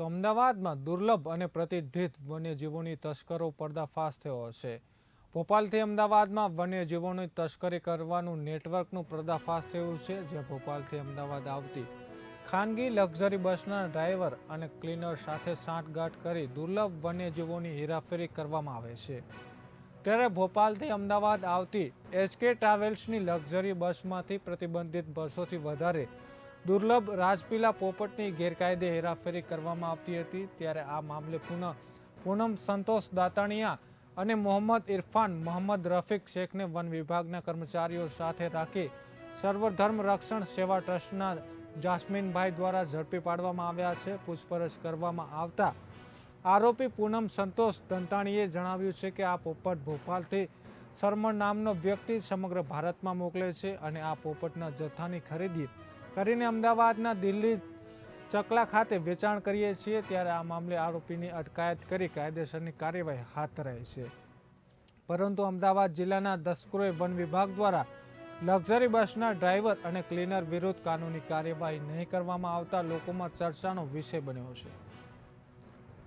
તો અમદાવાદમાં દુર્લભ અને પ્રતિધિત વન્યજીવોની તસ્કરો પર્દાફાશ થયો છે. ભોપાલથી અમદાવાદમાં વન્યજીવોની તસ્કરી કરવાનું નેટવર્કનું પર્દાફાશ થયું છે, જે ભોપાલથી અમદાવાદ આવતી. ખાનગી લક્ઝરી બસના ડ્રાઈવર અને ક્લીનર સાથે સાંઠગાંઠ કરી દુર્લભ વન્યજીવોની હેરાફેરી કરવામાં આવે છે. ત્યારે ભોપાલથી અમદાવાદ આવતી એચકે ટ્રાવેલ્સની લક્ઝરી બસમાંથી પ્રતિબંધિત બસોથી વધારે દુર્લભ રાજપીલા પોપટની ગેરકાયદે હેરાફેરી કરવામાં આવતી હતી ત્યારે આ મામલે પુનઃ પૂનમ સંતોષ દાતાણીયા અને મોહમ્મદ ઇરફાન મોહમ્મદ રફીક શેખને વન વિભાગના કર્મચારીઓ સાથે રાખી સર્વધર્મ રક્ષણ સેવા ટ્રસ્ટના જાસ્મીનભાઈ દ્વારા ઝડપી પાડવામાં આવ્યા છે. પૂછપરછ કરવામાં આવતા આરોપી પૂનમ સંતોષ દંતાણીએ જણાવ્યું છે કે આ પોપટ ભોપાલથી સરમણ નામનો વ્યક્તિ સમગ્ર ભારતમાં મોકલે છે અને આ પોપટના જથ્થાની ખરીદી કરીને અમદાવાદના દિલ્હી ચકલા ખાતે વેચાણ કરીએ છીએ, ત્યારે આ મામલે આરોપીની અટકાયત કરી કાયદેસરની કાર્યવાહી હાથ ધરાઈ છે. પરંતુ અમદાવાદ જિલ્લાના દસ્કરોએ વન વિભાગ દ્વારા લક્ઝરી બસના ડ્રાઈવર અને ક્લીનર વિરુદ્ધ કાનૂની કાર્યવાહી નહીં કરવામાં આવતા લોકોમાં ચર્ચાનો વિષય બન્યો છે.